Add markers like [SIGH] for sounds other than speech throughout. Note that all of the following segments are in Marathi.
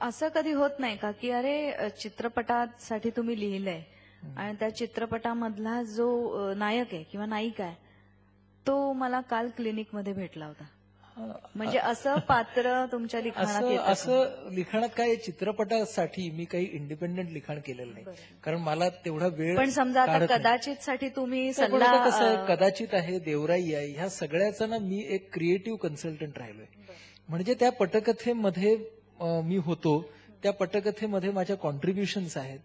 असं कधी होत नाही का की अरे चित्रपटासाठी तुम्ही लिहिलंय आणि त्या चित्रपटामधला जो नायक आहे किंवा नायिका आहे तो मला काल क्लिनिकमध्ये भेटला होता. म्हणजे असं पात्र तुमच्या लिखाणात असं लिखाणात काय चित्रपटासाठी मी काही इंडिपेंडंट लिखाण केलेलं नाही. कारण मला तेवढा वेळ पण समजा आता. कदाचित साठी तुम्ही कसं कदाचित आहे देवराई आहे ह्या सगळ्याचा ना मी एक क्रिएटिव्ह कन्सल्टंट राहिलोय. म्हणजे त्या पटकथेमध्ये मी होतो त्या पटकथेमध्ये माझ्या कॉन्ट्रीब्युशन्स आहेत.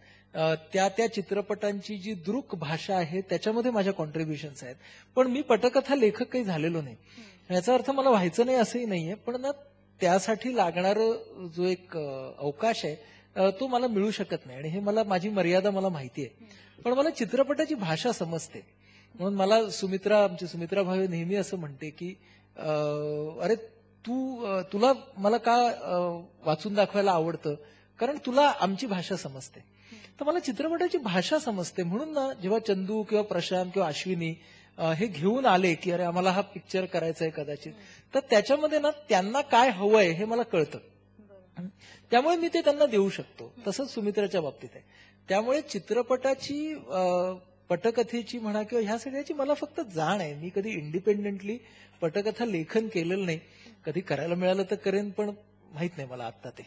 त्या त्या चित्रपटांची जी दृक भाषा आहे त्याच्यामध्ये माझ्या कॉन्ट्रीब्युशन्स आहेत. पण मी पटकथा लेखक काही झालेलो नाही. याचा अर्थ मला व्हायचं नाही असंही नाहीये पण ना त्यासाठी लागणार जो एक अवकाश आहे तो मला मिळू शकत नाही. आणि हे मला माझी मर्यादा मला माहिती आहे पण मला चित्रपटाची भाषा समजते. म्हणून मला सुमित्रा आमची सुमित्रा भावे नेहमी असं म्हणते की अरे तू तुला मला का वाचून दाखवायला आवडतं? कारण तुला आमची भाषा समजते. तर मला चित्रपटाची भाषा समजते. म्हणून ना जेव्हा चंदू किंवा प्रशांत किंवा अश्विनी हे घेऊन आले की अरे आम्हाला हा पिक्चर करायचा आहे कदाचित तर त्याच्यामध्ये ना त्यांना काय हवंय हे मला कळतं. त्यामुळे मी ते त्यांना देऊ शकतो. तसंच सुमित्राच्या बाबतीत आहे. त्यामुळे चित्रपटाची पटकथेची म्हणा किंवा ह्या सगळ्याची मला फक्त जाण आहे. मी कधी इंडिपेंडेंटली पटकथा लेखन केलेलं नाही. कधी करायला मिळालं तर करेन पण माहीत नाही मला आता ते.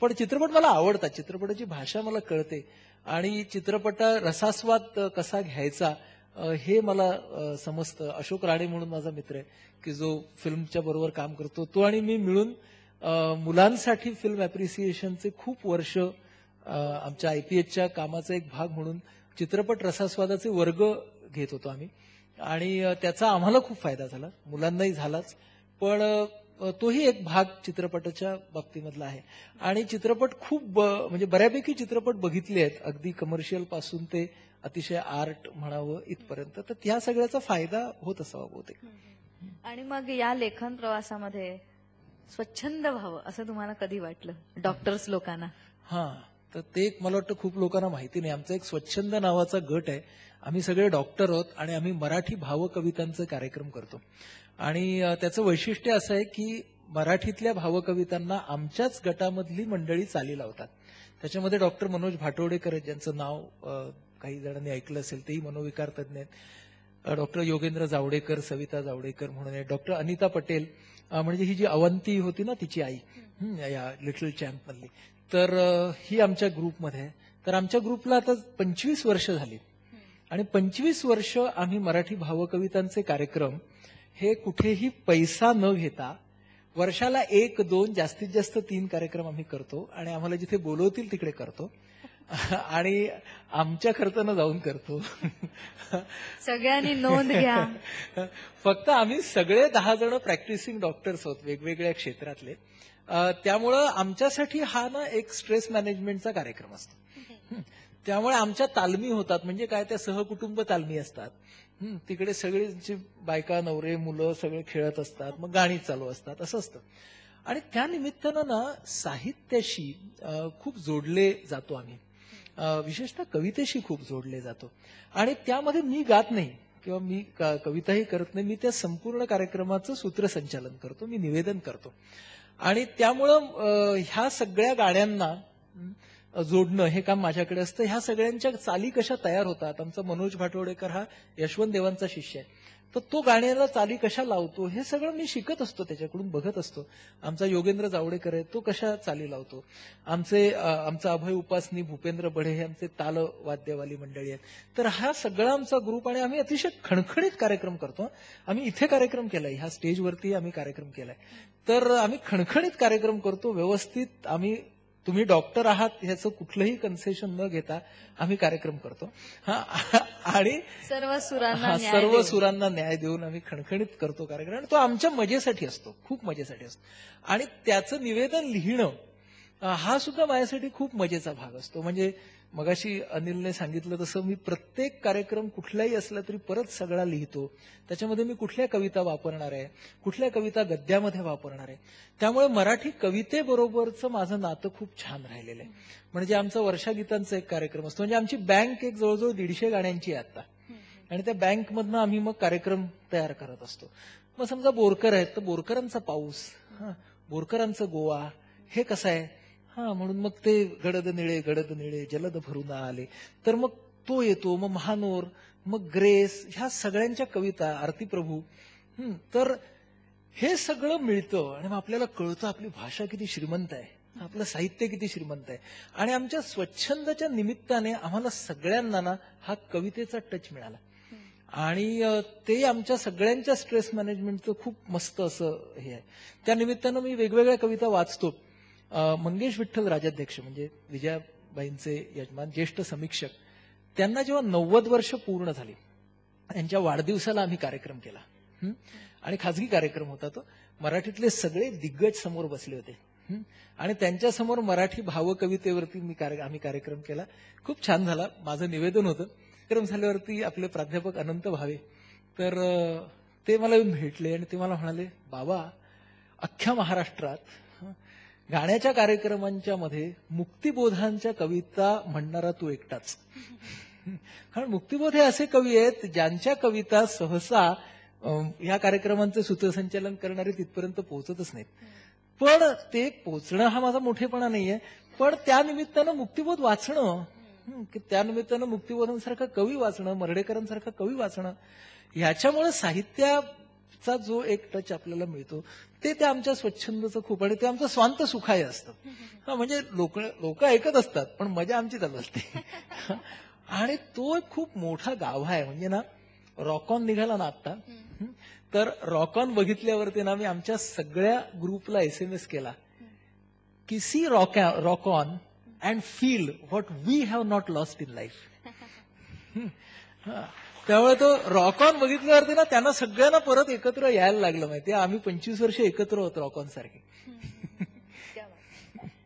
पण चित्रपट मला आवडतात. चित्रपटाची भाषा मला कळते. आणि चित्रपटा रसास्वाद कसा घ्यायचा हे मला समजतं. अशोक राणे म्हणून माझा मित्र आहे की जो फिल्मच्या बरोबर काम करतो. तो आणि मी मिळून मुलांसाठी फिल्म अप्रिसिएशनचे खूप वर्ष आमच्या आयपीएचच्या कामाचा एक भाग म्हणून चित्रपट रसास्वादाचे वर्ग घेत होतो आम्ही. आणि त्याचा आम्हाला खूप फायदा झाला. मुलांनाही झालाच. पण तोही एक भाग चित्रपटाच्या बाबतीमधला आहे. आणि चित्रपट खूप म्हणजे बऱ्यापैकी चित्रपट बघितले आहेत. अगदी कमर्शियलपासून ते अतिशय आर्ट म्हणावं इथपर्यंत. तर त्या सगळ्याचा फायदा होत असावा बहुतेक. आणि मग या लेखन प्रवासामध्ये स्वच्छंद व्हावं असं तुम्हाला कधी वाटलं? डॉक्टर्स लोकांना? हा. तर ते एक मला वाटतं खूप लोकांना माहिती नाही. आमचा एक स्वच्छंद नावाचा गट आहे. आम्ही सगळे डॉक्टर आहोत आणि आम्ही मराठी भावकवितांचे कार्यक्रम करतो. आणि त्याचं वैशिष्ट्य असं आहे की मराठीतल्या भावकवितांना आमच्याच गटामधली मंडळी चाली लावतात. त्याच्यामध्ये डॉक्टर मनोज भाटोडेकर आहेत ज्यांचं नाव काही जणांनी ऐकलं असेल तेही मनोविकार तज्ञ आहेत. डॉक्टर योगेंद्र जावडेकर सविता जावडेकर म्हणून आहे डॉक्टर अनिता पटेल म्हणजे ही जी अवंती होती ना तिची आई या लिटल चॅम्प मधली तर ही आमच्या ग्रुपमध्ये तर आमच्या ग्रुपला आता पंचवीस वर्ष झाली. आणि पंचवीस वर्ष आम्ही मराठी भावकवितांचे कार्यक्रम हे कुठेही पैसा न घेता वर्षाला एक दोन जास्तीत जास्त तीन कार्यक्रम आम्ही करतो आणि आम्हाला जिथे बोलवतील तिकडे करतो. [LAUGHS] आणि आमच्या खर्चानं जाऊन करतो. सगळ्यांनी नोंद घ्या. [LAUGHS] फक्त आम्ही सगळे दहा जण प्रॅक्टिसिंग डॉक्टर्स आहोत वेगवेगळ्या क्षेत्रातले. त्यामुळं आमच्यासाठी हा ना एक स्ट्रेस मॅनेजमेंटचा कार्यक्रम असतो. त्यामुळे आमच्या तालमी होतात. म्हणजे काय त्या सहकुटुंब तालमी असतात. तिकडे सगळे बायका नवरे मुलं सगळे खेळत असतात. मग गाणी चालू असतात. असं असतं. आणि त्या निमित्तानं ना साहित्याशी खूप जोडले जातो आम्ही. विशेषतः कवितेशी खूप जोडले जातो. आणि त्यामध्ये मी गात नाही. किंवा मी कविताही करत नाही. मी त्या संपूर्ण कार्यक्रमाचं सूत्रसंचालन करतो. मी निवेदन करतो. आणि त्यामुळं ह्या सगळ्या गाण्यांना जोडणं हे काम माझ्याकडे असतं. ह्या सगळ्यांच्या चाली कशा तयार होतात? आमचा मनोज भाटवडेकर हा यशवंत देवांचा शिष्य आहे. तर तो गाण्याला चाली कशा लावतो हे सगळं मी शिकत असतो त्याच्याकडून बघत असतो. आमचा योगेंद्र जावडेकर आहे तो कशा चाली लावतो? आमचे आमचा अभय उपासनी भूपेंद्र बढे हे आमचे ताल वाद्यवाली मंडळी आहेत. तर हा सगळा आमचा ग्रुप आणि आम्ही अतिशय खणखणीत कार्यक्रम करतो. आम्ही इथे कार्यक्रम केलाय ह्या स्टेजवरती आम्ही कार्यक्रम केलाय. तर आम्ही खणखणीत कार्यक्रम करतो व्यवस्थित आम्ही तुम्ही डॉक्टर आहात ह्याचं कुठलंही कन्सेशन न घेता आम्ही कार्यक्रम करतो. हा आणि सर्व सुरांना न्याय सर्व देऊन. सुरांना न्याय देऊन आम्ही खणखणीत करतो कार्यक्रम. आणि तो आमच्या मजेसाठी असतो खूप मजेसाठी असतो. आणि त्याचं निवेदन लिहिणं हा सुद्धा माझ्यासाठी खूप मजेचा भाग असतो. म्हणजे मगाशी अनिलने सांगितलं तसं मी प्रत्येक कार्यक्रम कुठलाही असला तरी परत सगळा लिहितो. त्याच्यामध्ये मी कुठल्या कविता वापरणार आहे? कुठल्या कविता गद्यामध्ये वापरणार आहे? त्यामुळे मराठी कवितेबरोबरचं माझं नातं खूप छान राहिलेलं आहे. म्हणजे आमचा वर्षागीतांचा एक कार्यक्रम असतो. म्हणजे आमची बँक एक जवळजवळ दीडशे गाण्यांची आहे आता. आणि त्या बँकमधनं आम्ही मग कार्यक्रम तयार करत असतो. मग समजा बोरकर आहेत. तर बोरकरांचा पाऊस बोरकरांचं गोवा हे कसं आहे? हा म्हणून मग ते गडद निळे गडद निळे जलद भरून आले. तर मग तो येतो मग महानोर मग ग्रेस ह्या सगळ्यांच्या कविता आरती प्रभू तर हे सगळं मिळतं आणि मग आपल्याला कळतं आपली भाषा किती श्रीमंत आहे आपलं साहित्य किती श्रीमंत आहे. आणि आमच्या स्वच्छंदाच्या निमित्ताने आम्हाला सगळ्यांना ना हा कवितेचा टच मिळाला. आणि ते आमच्या सगळ्यांच्या स्ट्रेस मॅनेजमेंटचं खूप मस्त असं हे आहे. त्या निमित्तानं मी वेगवेगळ्या कविता वाचतो. मंगेश विठ्ठल राजाध्यक्ष म्हणजे विजयाबाईंचे यजमान ज्येष्ठ समीक्षक त्यांना जेव्हा नव्वद वर्ष पूर्ण झाली त्यांच्या वाढदिवसाला आम्ही कार्यक्रम केला. आणि खाजगी कार्यक्रम होता तो. मराठीतले सगळे दिग्गज समोर बसले होते. आणि त्यांच्यासमोर मराठी भावकवितेवरती मी कार्य- आम्ही कार्यक्रम केला. खूप छान झाला. माझं निवेदन होतं. कार्यक्रम झाल्यावरती आपले प्राध्यापक अनंत भावे. तर ते मला येऊन भेटले आणि ते मला म्हणाले बाबा अख्ख्या महाराष्ट्रात गाण्याच्या कार्यक्रमांच्या मध्ये मुक्तिबोधांच्या कविता म्हणणारा तू एकटाच. कारण मुक्तिबोध हे असे कवी आहेत ज्यांच्या कविता सहसा या ह्या कार्यक्रमांचं सूत्रसंचालन करणारे तिथपर्यंत पोहोचतच नाहीत. पण ते पोचणं हा माझा मोठेपणा नाहीये. पण त्यानिमित्तानं मुक्तिबोध वाचणं त्यानिमित्तानं की मुक्तिबोधांसारखा कवी वाचणं मर्डेकरांसारखा कवी वाचणं ह्याच्यामुळे चा जो एक टच आपल्याला मिळतो ते त्या आमच्या स्वच्छंदचं खूप आणि ते आमचं स्वांत सुखाय असतं. हा म्हणजे लोक लोक ऐकत असतात पण मजा आमची चालू असते. आणि तो एक खूप मोठा गाभा आहे म्हणजे ना रॉकॉन निघाला ना आता तर रॉकॉन बघितल्यावरती ना मी आमच्या सगळ्या ग्रुपला एस एम एस केला. की see rock rock on and feel what we have not lost in life त्यामुळे तो रॉक ऑन बघितल्यावरती ना त्यांना सगळ्यांना परत एकत्र यायला लागलं माहिती आम्ही पंचवीस वर्ष एकत्र होतो रॉक ऑन सारखे.